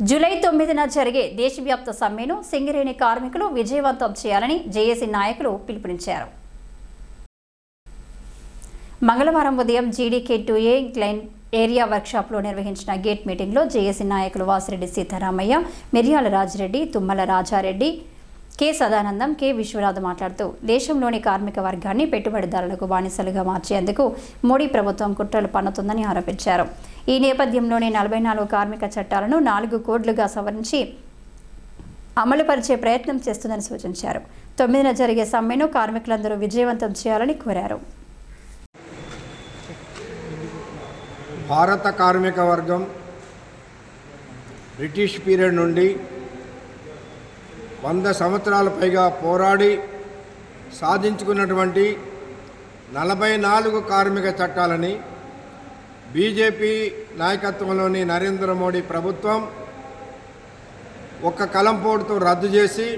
July తొమ్మిదిన జరిగే దేశవ్యాప్త సమ్మెను సింగరేణి కార్మికులు విజయవంతం చేయాలని జేఏసీ నాయకులు పిలుపునిచ్చారు. మంగళవారం ఉదయం GDK two A incline area వర్క్షాప్లో నిర్వహించిన గేట్ మీటింగ్లో జేఏసీ నాయకులు వాసిరెడ్డి సీతారామయ్య మిర్యాల రాజిరెడ్డి తుమ్మల రాజారెడ్డి కె సదానందం కె విశ్వనాథ్ మాట్లాడుతూ దేశంలోని కార్మిక వర్గాన్ని పెట్టుబడిదారులకు బానిసలుగా మార్చేందుకు మోడీ ప్రభుత్వం కుట్రలు పన్నుతుందని ఆరోపించారు. ఈ నేపథ్యంలోనే నలభై నాలుగు కార్మిక చట్టాలను నాలుగు కోడ్లుగా సవరించి అమలుపరిచే ప్రయత్నం చేస్తుందని సూచించారు. తొమ్మిదిన జరిగే సమ్మెను కార్మికులందరూ విజయవంతం చేయాలని కోరారు. భారత కార్మిక వర్గం బ్రిటిష్ పీరియడ్ నుండి వంద సంవత్సరాల పైగా పోరాడి సాధించుకున్నటువంటి నలభై నాలుగు కార్మిక చట్టాలని బీజేపీ నాయకత్వంలోని నరేంద్ర మోడీ ప్రభుత్వం ఒక్క కలంపోటుతో రద్దు చేసి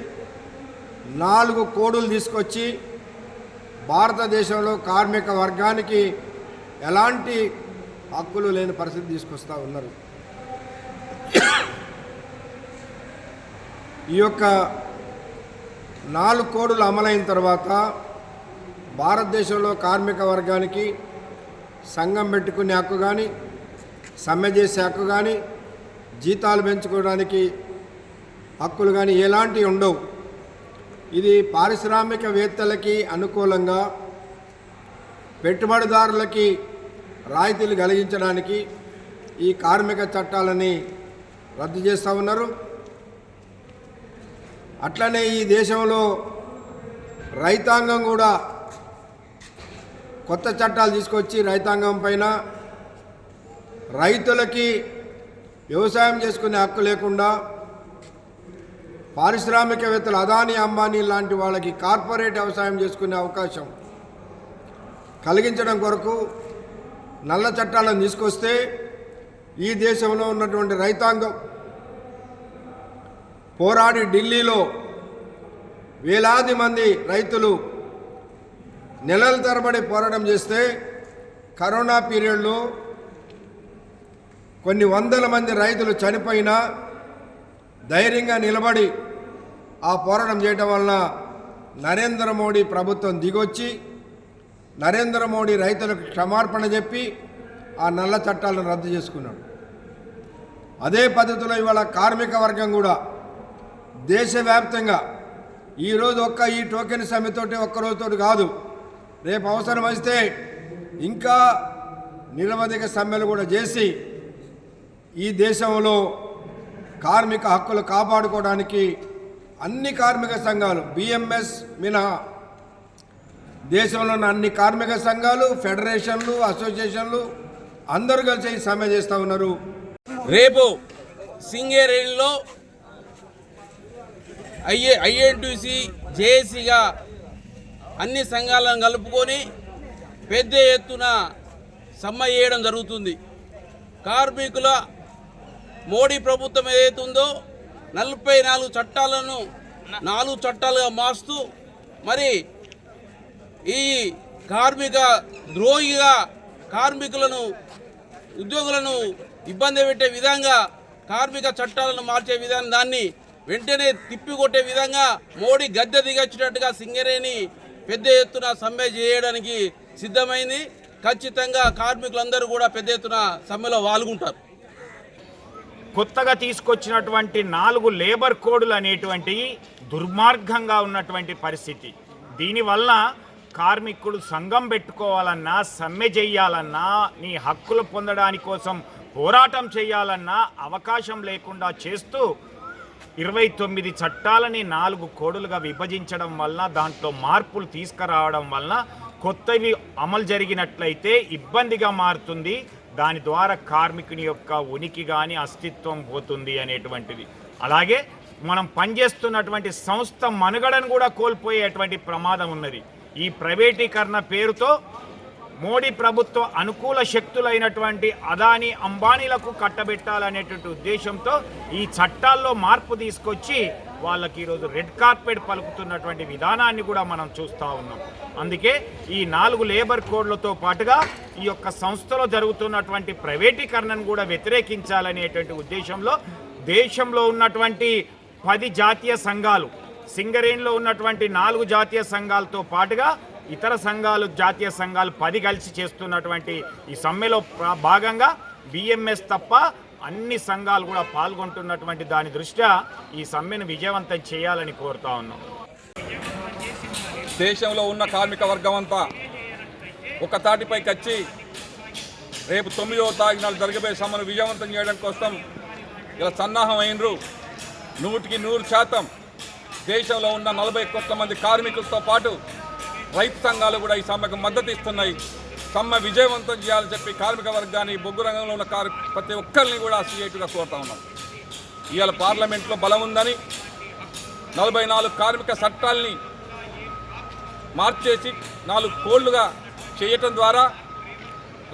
నాలుగు కోడులు తీసుకొచ్చి భారతదేశంలో కార్మిక వర్గానికి ఎలాంటి హక్కులు లేని పరిస్థితి తీసుకొస్తా ఉన్నారు. ఈ యొక్క నాలుగు కోడులు అమలైన తర్వాత భారతదేశంలో కార్మిక వర్గానికి సంఘం పెట్టుకునే హక్కు కానీ సమ్మె చేసే హక్కు కానీ జీతాలు పెంచుకోవడానికి హక్కులు కానీ ఎలాంటివి ఉండవు. ఇది పారిశ్రామికవేత్తలకి అనుకూలంగా పెట్టుబడిదారులకి రాయితీలు కలిగించడానికి ఈ కార్మిక చట్టాలని రద్దు చేస్తూ ఉన్నారు. అట్లనే ఈ దేశంలో రైతాంగం కూడా కొత్త చట్టాలు తీసుకొచ్చి రైతాంగం పైన రైతులకి వ్యవసాయం చేసుకునే హక్కు లేకుండా పారిశ్రామికవేత్తలు అదానీ అంబానీ లాంటి వాళ్ళకి కార్పొరేట్ వ్యవసాయం చేసుకునే అవకాశం కలిగించడం కొరకు నల్ల చట్టాలను తీసుకొస్తే ఈ దేశంలో ఉన్నటువంటి రైతాంగం పోరాడి ఢిల్లీలో వేలాది మంది రైతులు నెలల తరబడి పోరాటం చేస్తే కరోనా పీరియడ్లో కొన్ని వందల మంది రైతులు చనిపోయినా ధైర్యంగా నిలబడి ఆ పోరాటం చేయటం వలన నరేంద్ర మోడీ ప్రభుత్వం దిగొచ్చి నరేంద్ర మోడీ రైతులకు క్షమార్పణ చెప్పి ఆ నల్ల చట్టాలను రద్దు చేసుకున్నాడు. అదే పద్ధతిలో ఇవాళ కార్మిక వర్గం కూడా దేశవ్యాప్తంగా ఈరోజు ఒక్క ఈ టోకెన్ సమ్మెతోటి ఒక్క రోజుతోటి కాదు. రేపు అవసరం వస్తే ఇంకా నిరవధిక సమ్మెలు కూడా చేసి ఈ దేశంలో కార్మిక హక్కులు కాపాడుకోవడానికి అన్ని కార్మిక సంఘాలు బిఎంఎస్ మినహా దేశంలో ఉన్న అన్ని కార్మిక సంఘాలు ఫెడరేషన్లు అసోసియేషన్లు అందరూ కలిసి సమ్మె చేస్తూ ఉన్నారు. రేపు సింగేరేణిలో ఐఏ ఐఎన్టీసీ జేఏసీగా అన్ని సంఘాలను కలుపుకొని పెద్ద ఎత్తున సమ్మె చేయడం జరుగుతుంది. కార్మికుల మోడీ ప్రభుత్వం ఏదైతే ఉందో నలభై నాలుగు చట్టాలను నాలుగు చట్టాలుగా మారుస్తూ మరి ఈ కార్మిక ద్రోహిగా కార్మికులను ఉద్యోగులను ఇబ్బంది పెట్టే విధంగా కార్మిక చట్టాలను మార్చే విధానం దాన్ని వెంటనే తిప్పికొట్టే విధంగా మోడీ గద్దె దిగొచ్చినట్టుగా సింగరేణి పెద్ద ఎత్తున సమ్మె చేయడానికి సిద్ధమైంది. ఖచ్చితంగా కార్మికులందరూ కూడా పెద్ద ఎత్తున సమ్మెలో పాల్గొంటారు. కొత్తగా తీసుకొచ్చినటువంటి నాలుగు లేబర్ కోడ్లు అనేటువంటివి దుర్మార్గంగా ఉన్నటువంటి పరిస్థితి. దీనివల్ల కార్మికుడు సంఘం పెట్టుకోవాలన్నా సమ్మె చేయాలన్నా నీ హక్కులు పొందడానికి కోసం పోరాటం చేయాలన్నా అవకాశం లేకుండా చేస్తూ ఇరవై తొమ్మిది చట్టాలని నాలుగు కోడులుగా విభజించడం వల్ల దాంట్లో మార్పులు తీసుకురావడం వల్ల కొత్తవి అమలు జరిగినట్లయితే ఇబ్బందిగా మారుతుంది. దాని ద్వారా కార్మికుని యొక్క ఉనికి కానీ అస్తిత్వం పోతుంది అనేటువంటిది. అలాగే మనం పనిచేస్తున్నటువంటి సంస్థ మనుగడను కూడా కోల్పోయేటువంటి ప్రమాదం ఉన్నది. ఈ ప్రైవేటీకరణ పేరుతో మోడీ ప్రభుత్వ అనుకూల శక్తులైనటువంటి అదాని అంబానీలకు కట్టబెట్టాలనేటువంటి ఉద్దేశంతో ఈ చట్టాల్లో మార్పు తీసుకొచ్చి వాళ్ళకి ఈరోజు రెడ్ కార్పెట్ పలుకుతున్నటువంటి విధానాన్ని కూడా మనం చూస్తూ ఉన్నాం. అందుకే ఈ నాలుగు లేబర్ కోడ్లతో పాటుగా ఈ యొక్క సంస్థలో జరుగుతున్నటువంటి ప్రైవేటీకరణను కూడా వ్యతిరేకించాలనేటువంటి ఉద్దేశంలో దేశంలో ఉన్నటువంటి పది జాతీయ సంఘాలు సింగరేణిలో ఉన్నటువంటి నాలుగు జాతీయ సంఘాలతో పాటుగా ఇతర సంఘాలు జాతీయ సంఘాలు పది కలిసి చేస్తున్నటువంటి ఈ సమ్మెలో భాగంగా బిఎంఎస్ తప్ప అన్ని సంఘాలు కూడా పాల్గొంటున్నటువంటి దాని దృష్ట్యా ఈ సమ్మెను విజయవంతం చేయాలని కోరుతా ఉన్నాం. దేశంలో ఉన్న కార్మిక వర్గం అంతా ఒక తాటిపైకి వచ్చి రేపు తొమ్మిదవ తారీఖున జరగబోయే సమ్మెను విజయవంతం చేయడం కోసం ఇలా సన్నాహం అయినరు. నూటికి నూరు శాతం దేశంలో ఉన్న నలభై కొత్త మంది కార్మికులతో పాటు రైతు సంఘాలు కూడా ఈ సమ్మెకు మద్దతు ఇస్తున్నాయి. సమ్మె విజయవంతం చేయాలని చెప్పి కార్మిక వర్గాన్ని బొగ్గు రంగంలో ఉన్న కార్ ప్రతి ఒక్కరిని కూడా సీఐటీగా కోరుతా ఉన్నాం. ఇవాళ పార్లమెంట్లో బలం ఉందని నలభై నాలుగు కార్మిక చట్టాల్ని మార్చేసి నాలుగు కోళ్ళుగా చేయటం ద్వారా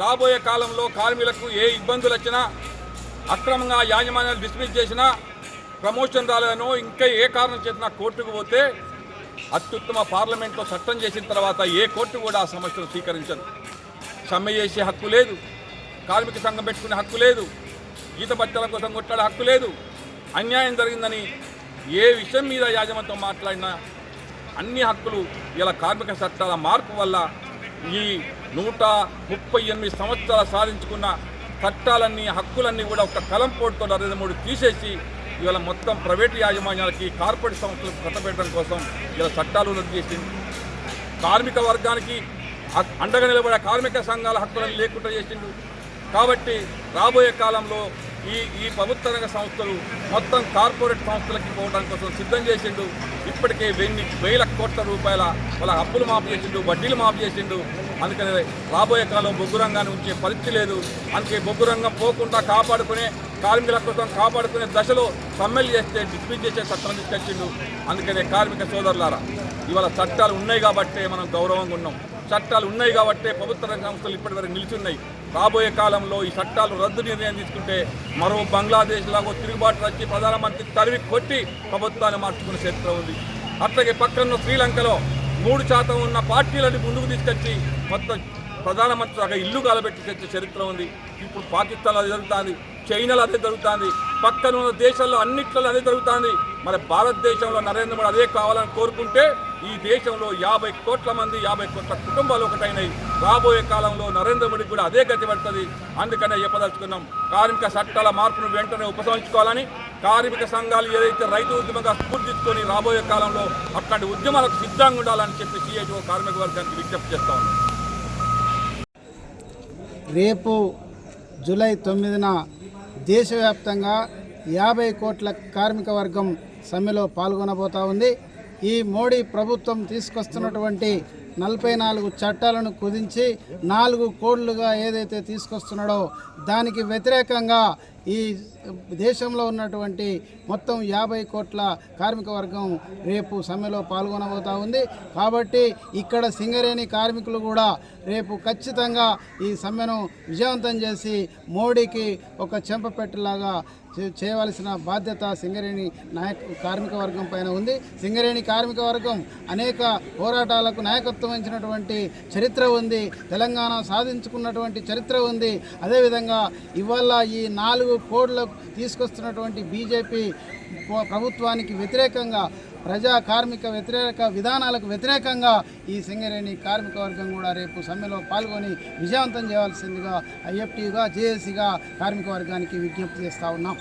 రాబోయే కాలంలో కార్మికులకు ఏ ఇబ్బందులు వచ్చినా అక్రమంగా యాజమాన్యాలు డిస్మిస్ చేసినా ప్రమోషన్ రాలేనో ఇంకా ఏ కారణం చేసినా కోర్టుకు పోతే అత్యుత్తమ పార్లమెంట్లో చట్టం చేసిన తర్వాత ఏ కోర్టు కూడా ఆ సమస్యను స్వీకరించదు. సమ్మె చేసే హక్కు లేదు. కార్మిక సంఘం పెట్టుకునే హక్కు లేదు. గీత బత్తల కోసం కొట్లాడే హక్కు లేదు. అన్యాయం జరిగిందని ఏ విషయం మీద యాజమాన్యంతో మాట్లాడినా అన్ని హక్కులు ఇలా కార్మిక చట్టాల మార్పు వల్ల ఈ నూట ముప్పై ఎనిమిది సంవత్సరాలు సాధించుకున్న చట్టాలన్నీ హక్కులన్నీ కూడా ఒక కలం పోటుతో నరేంద్ర మోడీ తీసేసి ఇవాళ మొత్తం ప్రైవేట్ యాజమాన్యాలకి కార్పొరేట్ సంస్థలకు కట్టబెట్టడం కోసం ఇలా చట్టాలు రద్దు చేసింది కార్మిక వర్గానికి అండగా నిలబడే కార్మిక సంఘాల హక్కులను లేకుండా చేసిండు. కాబట్టి రాబోయే కాలంలో ఈ ఈ ప్రభుత్వ రంగ సంస్థలు మొత్తం కార్పొరేట్ సంస్థలకి పోవడం కోసం సిద్ధం చేసిండు. ఇప్పటికే వెయ్యి వేల కోట్ల రూపాయల వాళ్ళ అప్పులు మాఫ్ చేసిండు వడ్డీలు మాఫ్ చేసిండు. అందుకని రాబోయే కాలం బొగ్గు రంగాన్ని ఉంచే పరిస్థితి లేదు. అందుకే బొగ్గు రంగం పోకుండా కాపాడుకునే కార్మికుల కోసం కాపాడుకునే దశలో సమ్మెలు చేస్తే డిస్మిస్ చేసే చట్టం తీసుకొచ్చిండు. అందుకనే కార్మిక సోదరులారా ఇవాళ చట్టాలు ఉన్నాయి కాబట్టే మనం గౌరవంగా ఉన్నాం. చట్టాలు ఉన్నాయి కాబట్టే ప్రభుత్వ రంగ సంస్థలు ఇప్పటివరకు నిలిచున్నాయి. రాబోయే కాలంలో ఈ చట్టాలు రద్దు నిర్ణయం తీసుకుంటే మరో బంగ్లాదేశ్ లాగో తిరుగుబాటు వచ్చి ప్రధానమంత్రి తరివి కొట్టి ప్రభుత్వాన్ని మార్చుకునే చరిత్ర ఉంది. అట్లాగే పక్కన శ్రీలంకలో మూడు శాతం ఉన్న పార్టీలను ముందుకు తీసుకొచ్చి మొత్తం ప్రధానమంత్రి ఒక ఇల్లు కాలబెట్టి తెచ్చే చరిత్ర ఉంది. ఇప్పుడు పాకిస్తాన్లో జరుగుతుంది. చైనాలో అదే జరుగుతుంది. పక్కన ఉన్న దేశాల్లో అన్నిట్లో అదే జరుగుతుంది. మరి భారతదేశంలో నరేంద్ర మోడీ అదే కావాలని కోరుకుంటే ఈ దేశంలో యాభై కోట్ల మంది యాభై కోట్ల కుటుంబాలు ఒకటైనాయి. రాబోయే కాలంలో నరేంద్ర మోడీకి కూడా అదే గతి పడుతుంది. అందుకనే చెప్పదలుచుకున్నాం. కార్మిక చట్టాల మార్పును వెంటనే ఉపసంహరించుకోవాలని కార్మిక సంఘాలు ఏదైతే రైతు ఉద్యమంగా స్ఫూర్తికొని రాబోయే కాలంలో అట్లాంటి ఉద్యమాలకు సిద్ధంగా ఉండాలని చెప్పి సిఐటిఓ కార్మిక వర్గానికి విజ్ఞప్తి చేస్తా ఉన్నాం. రేపు జూలై తొమ్మిదిన దేశవ్యాప్తంగా యాభై కోట్ల కార్మిక వర్గం సమ్మెలో పాల్గొనబోతా ఉంది. ఈ మోడీ ప్రభుత్వం తీసుకొస్తున్నటువంటి నలభై నాలుగు చట్టాలను కుదించి నాలుగు కోడ్లుగా ఏదైతే తీసుకొస్తున్నాడో దానికి వ్యతిరేకంగా ఈ దేశంలో ఉన్నటువంటి మొత్తం యాభై కోట్ల కార్మిక వర్గం రేపు సమ్మెలో పాల్గొనబోతా ఉంది. కాబట్టి ఇక్కడ సింగరేణి కార్మికులు కూడా రేపు ఖచ్చితంగా ఈ సమ్మెను విజయవంతం చేసి మోడీకి ఒక చెంపపెట్టలాగా చే- చేయవలసిన బాధ్యత సింగరేణి నాయక కార్మిక వర్గం పైన ఉంది. సింగరేణి కార్మిక వర్గం అనేక పోరాటాలకు నాయకత్వం వహించినటువంటి చరిత్ర ఉంది. తెలంగాణ సాధించుకున్నటువంటి చరిత్ర ఉంది. అదేవిధంగా ఇవాళ ఈ నాలుగు కోడ్లకు తీసుకొస్తున్నటువంటి బీజేపీ ప్రభుత్వానికి వ్యతిరేకంగా ప్రజా కార్మిక వ్యతిరేక విధానాలకు వ్యతిరేకంగా ఈ సింగరేణి కార్మిక వర్గం కూడా రేపు సమ్మెలో పాల్గొని విజయవంతం చేయాల్సిందిగా ఐఎఫ్టీగా జేఏసీగా కార్మిక వర్గానికి విజ్ఞప్తి చేస్తూ ఉన్నాం.